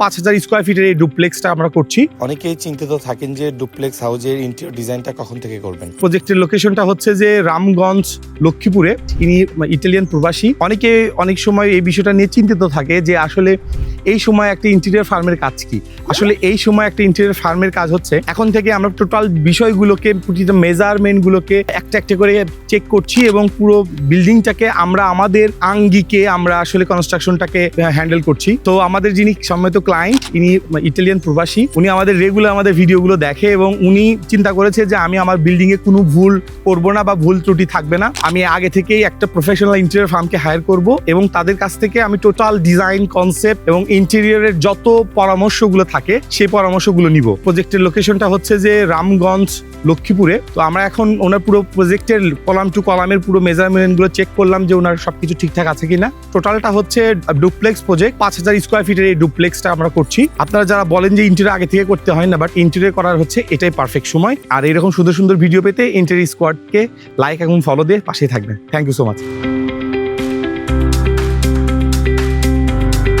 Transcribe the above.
পাঁচ হাজার স্কোয়ার ফিটের এই ডুপ্লেক্সটা আমরা করছি। অনেকেই চিন্তিত থাকেন যে ডুপ্লেক্স হাউজের ইন্টেরিয়র ডিজাইনটা কখন থেকে করবেন। প্রজেক্টের লোকেশনটা হচ্ছে যে রামগঞ্জ লক্ষ্মীপুরে। ইনি ইটালিয়ান প্রবাসী। অনেকে অনেক সময় এই বিষয়টা নিয়ে চিন্তিত থাকে যে আসলে এই সময় একটা ইন্টেরিয়র ফার্মের কাজ কি? আসলে এই সময় একটা ইন্টেরিয়র ফার্মের কাজ হচ্ছে, এখন থেকে আমরা টোটাল বিষয়গুলোকে প্রতিটা মেজারমেন্টগুলোকে একটা একটা করে চেক করছি এবং পুরো বিল্ডিংটাকে আমরা আমাদের আঙ্গিকে আমরা আসলে কনস্ট্রাকশনটাকে হ্যান্ডেল করছি। তো আমাদের যিনি সম্মানিত ক্লায়েন্ট ইনি ইটালিয়ান প্রবাসী, উনি আমাদের রেগুলার আমাদের ভিডিওগুলো দেখে এবং উনি চিন্তা করেছে যে আমি আমার বিল্ডিং এ কোনো ভুল করব না বা ভুল ত্রুটি থাকবে না। আমি আগে থেকেই একটা প্রফেশনাল ইন্টেরিয়র ফার্মকে হায়ার করব এবং তাদের কাছ থেকে আমি টোটাল ডিজাইন কনসেপ্ট এবং ইন্টেরিয়রের যত পরামর্শগুলো থাকে, সেই পরামর্শগুলো নিব। প্রজেক্টের লোকেশনটা হচ্ছে যে রামগঞ্জ, লক্ষ্মীপুরে। তো আমরা এখন ওনার পুরো প্রজেক্টের কলাম টু কলামের পুরো মেজারমেন্টগুলো চেক করলাম যে ওনার সবকিছু ঠিকঠাক আছে কিনা। টোটালটা হচ্ছে ডুপ্লেক্স প্রজেক্ট পাঁচ হাজার স্কোয়ার ফিটের এই ডুপ্লেক্সটা আমরা করছি। আপনারা যারা বলেন যে ইন্টেরিয়র আগে থেকে করতে হয় না বাট ইন্টেরিয়র করার হচ্ছে এটাই পারফেক্ট সময়। আর এরকম সুন্দর সুন্দর ভিডিও পেতে ইন্টেরিয়র স্কোয়াডকে লাইক এবং ফলো দিয়ে পাশেই থাকবেন। Thank you so much